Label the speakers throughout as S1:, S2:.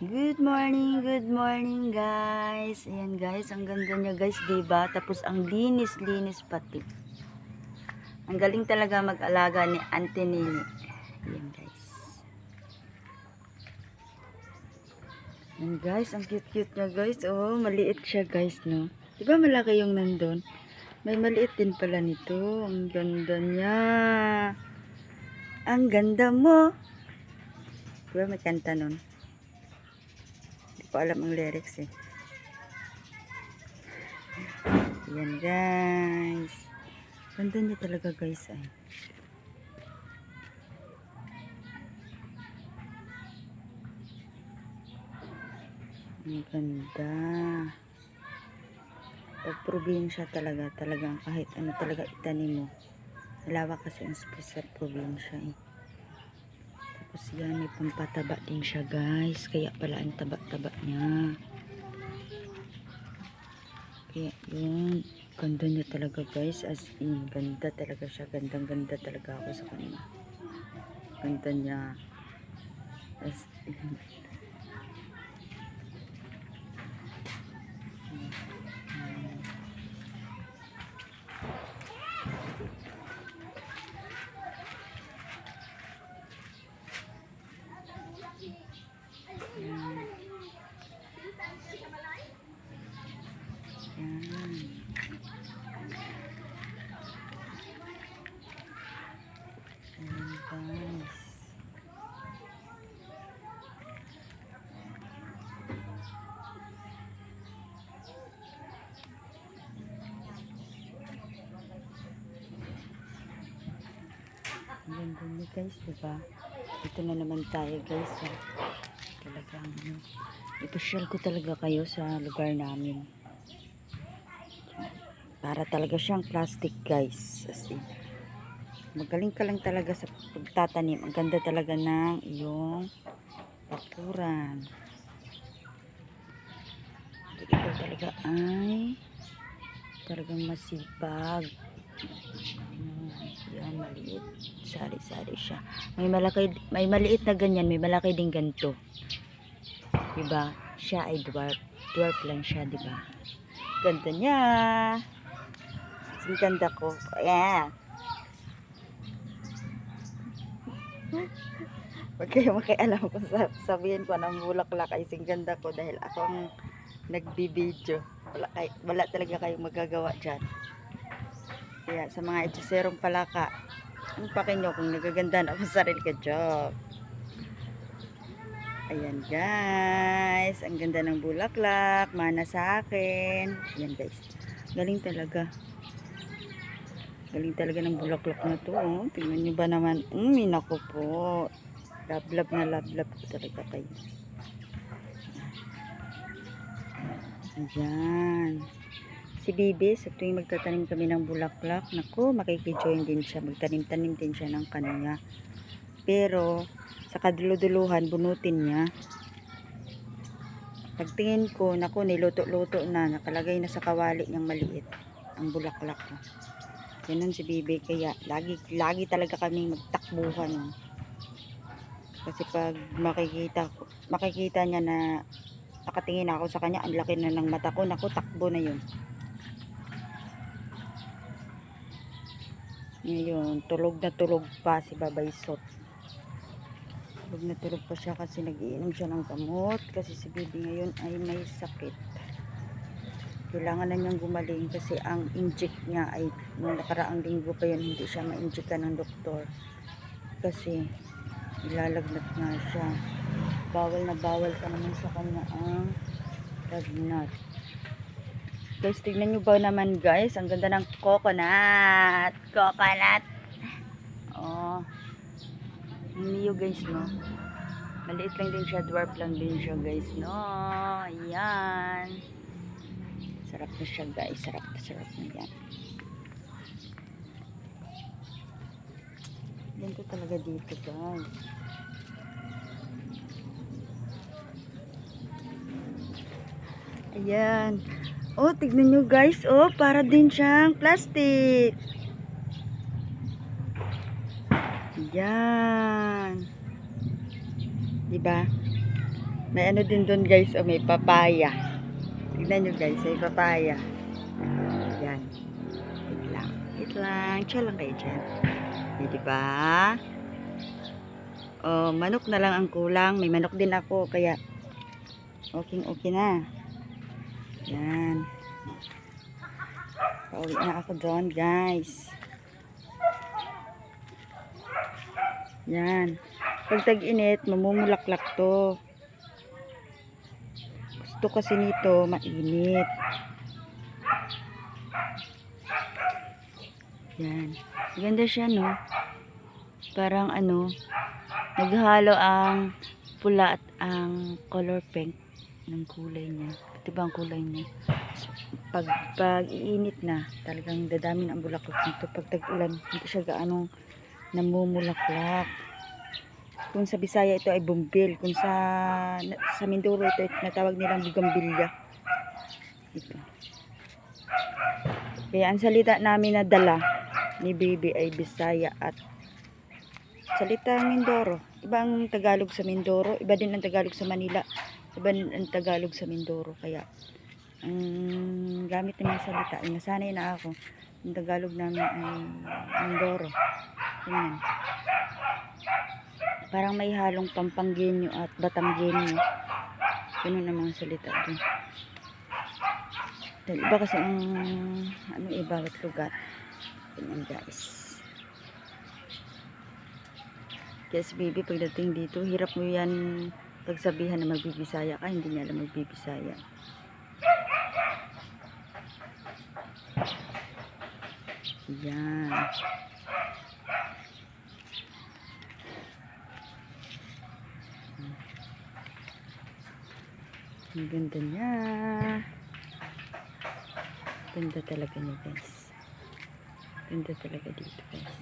S1: Good morning, good morning guys. Ayan guys, ang ganda niya guys, 'di ba? Tapos ang linis-linis pati. Ang galing talaga mag-alaga ni Auntie Nini. Ayan guys. Ayan guys, ang cute-cute niya guys. Oh, maliit siya guys, no? 'Di ba malaki yung nandun? May maliit din pala nito. Ang ganda niya. Ang ganda mo. Di ba may kanta nun? Ko alam ang lyrics eh. Yan guys. Ganda niya talaga guys ay. Ang ganda. Pag probinsya talaga, talagang kahit ano talaga itanim mo. Malawak kasi ang space sa probinsya eh. Tapos yan, may pampataba din siya guys. Kaya pala ang taba-taba niya. Kaya yun, ganda niya talaga guys. As in, ganda talaga siya. Gandang ganda talaga ako sa kanya. Ganda niya. As in. Ganda niya guys, diba? Dito na naman tayo guys. Oh. Talagang, ipasyal ko talaga kayo sa lugar namin. Para talaga siyang plastic guys. As in, magaling ka lang talaga sa pagtatanim. Ang ganda talaga ng iyong pakuran. Ikaw talaga ay talagang masipag. Hmm, yan, maliit. Sari-sari siya. May malaki, may maliit na ganyan, may malaki din ganito. Diba? Siya ay dwarf. Dwarf lang siya, diba? Ganda niya. Ang ganda ko. Yeah. Huwag kayo makialam kung sa- sabihin ko ng bulaklak ay sing ganda ko dahil ako ang nagbibideo. Wala, kay, wala talaga kayong magagawa dyan. Kaya sa mga echiserong palaka, ang pakin nyo kung nagaganda na ako sa sarili ko. Joke. Ayan guys. Ang ganda ng bulaklak. Mana sa akin. Ayan guys. Galing talaga. Galing talaga ng bulaklak na to. Oh. Tingnan nyo ba naman. Mm, nako po. Lablab na lablab ko talaga kayo. Ayan. Si Bibi, sa tuwing magtatanim kami ng bulaklak, naku, makikijoin din siya. Magtanim-tanim din siya ng kanya. Pero, sa kaduluduluhan, bunutin niya. Pagtingin ko, naku, niluto-luto na. Nakalagay na sa kawali niyang maliit. Ang bulaklak ko. Ganun si Bibi. Kaya, lagi, lagi talaga kaming magtakbuhan. Kasi pag makikita, makikita niya na nakatingin ako sa kanya, ang laki na ng mata ko. Naku, takbo na yun. Ngayon, tulog na tulog pa si Babay Sot. Tulog na tulog pa siya kasi nagiinom siya ng gamot. Kasi si baby ngayon ay may sakit. Kailangan na niyang gumaling kasi ang inject niya ay nung nakaraang linggo pa yun hindi siya ma-injectan ng doktor. Kasi ilalagnat nga siya. Bawal na bawal ka naman sa kanya ang lagnat. Guys, tignan nyo ba naman guys? Ang ganda ng coconut. Coconut. Oh. Mio guys, no? Maliit lang din siya. Dwarf lang din siya guys, no? Ayan. Sarap na siya guys. Sarap na sarap na yan. Ganito talaga dito guys. Ayan. Oh, tignan nyo guys. Oh, para din siyang plastic. Yan. Diba? May ano din doon guys, oh, may papaya. Tignan nyo guys, may papaya. Yan. Wait lang. Wait lang. Chill lang kayo dyan. Eh, di ba? Oh, manok na lang ang kulang. May manok din ako, kaya okay okay na. Yan. Pauwi na ako doon, guys. Yan. Pag tag-init, mamumulaklak to. Gusto kasi nito, mainit. Yan. Ganda siya, no? Parang ano, naghalo ang pula at ang color pink ng kulay niya. Diba ang kulay niya? Pag, pag iinit na, talagang dadami na ang bulaklak nito. Pag tag-ulan, hindi siya gaano namumulaklak. Kung sa Bisaya ito ay bumbil. Kung sa sa Mindoro ito ay natawag nilang bugambilya. Ito. Kaya ang salita namin na dala ni Baby ay Bisaya at salita Mindoro. Iba ang Tagalog sa Mindoro, iba din ang Tagalog sa Manila, iba ang Tagalog sa Mindoro. Kaya ang gamit ng mga salita ay nasanay na ako. Ang Tagalog namin ay Mindoro. Ganyan. Parang may halong pampanggenyo at batanggenyo. Ganun ang mga salita doon. Dahil iba kasi ang ano eh, bawat lugar. Ganyan guys. Si baby pagdating dito, hirap mo yan pagsabihan na magbibisaya ka, hindi niya alam magbibisaya. Yan. Ang ganda niya. Ganda talaga niya guys. Ganda talaga dito guys.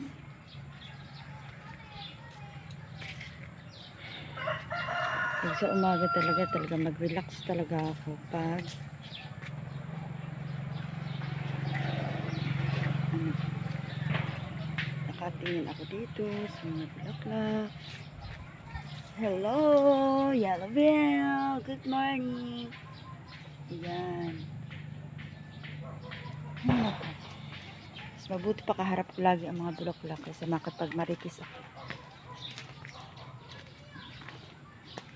S1: Pag sa umaga talaga, talaga mag-relax talaga ako pag nakatingin ako dito sa mga bulaklak. Hello, Yellow Bell. Good morning. Ayan. Mas mabuti pa kaharap ko lagi ang mga bulaklak kaysa makapagmaritis ako.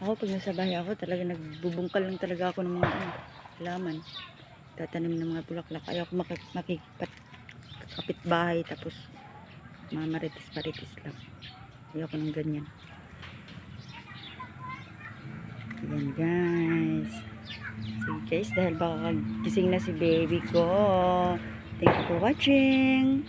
S1: Ako, pag nasa bahay ako, talaga nagbubungkal lang talaga ako ng mga ano, halaman. Tatanim ng mga bulaklak. Ayaw ko makik makikipat kapit bahay tapos mamaritis-maritis lang. Ayaw ko ng ganyan. Ayan guys. Sige guys, dahil baka gising na si baby ko. Thank you for watching.